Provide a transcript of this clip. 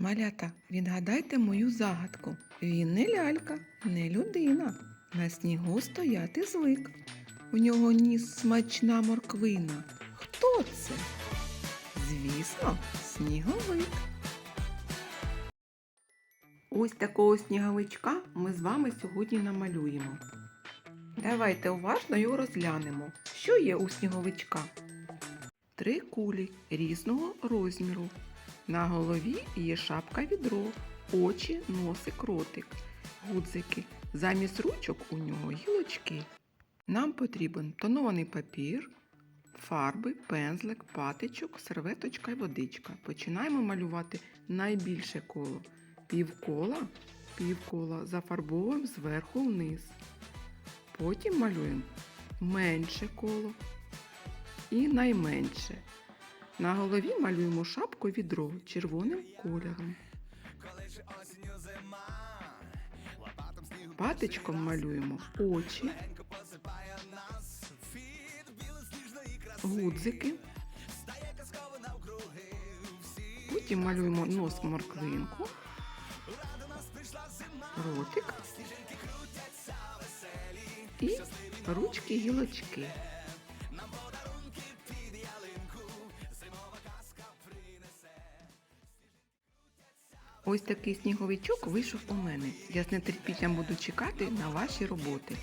Малята, відгадайте мою загадку. Він не лялька, не людина. На снігу стояти звик. У нього ніс смачна морквина. Хто це? Звісно, сніговик. Ось такого сніговичка ми з вами сьогодні намалюємо. Давайте уважно його розглянемо. Що є у сніговичка? Три кулі різного розміру. На голові є шапка відро, очі, носик, ротик, гудзики. Замість ручок у нього гілочки. Нам потрібен тонований папір, фарби, пензлик, патичок, серветочка і водичка. Починаємо малювати найбільше коло. Півкола, півкола зафарбовуємо зверху вниз. Потім малюємо менше коло і найменше. На голові малюємо шапку відро червоним кольором. Патичком малюємо очі, гудзики. Потім малюємо нос морквинку, ротик і ручки гілочки. Ось такий сніговичок вийшов у мене. Я з нетерпінням буду чекати на ваші роботи.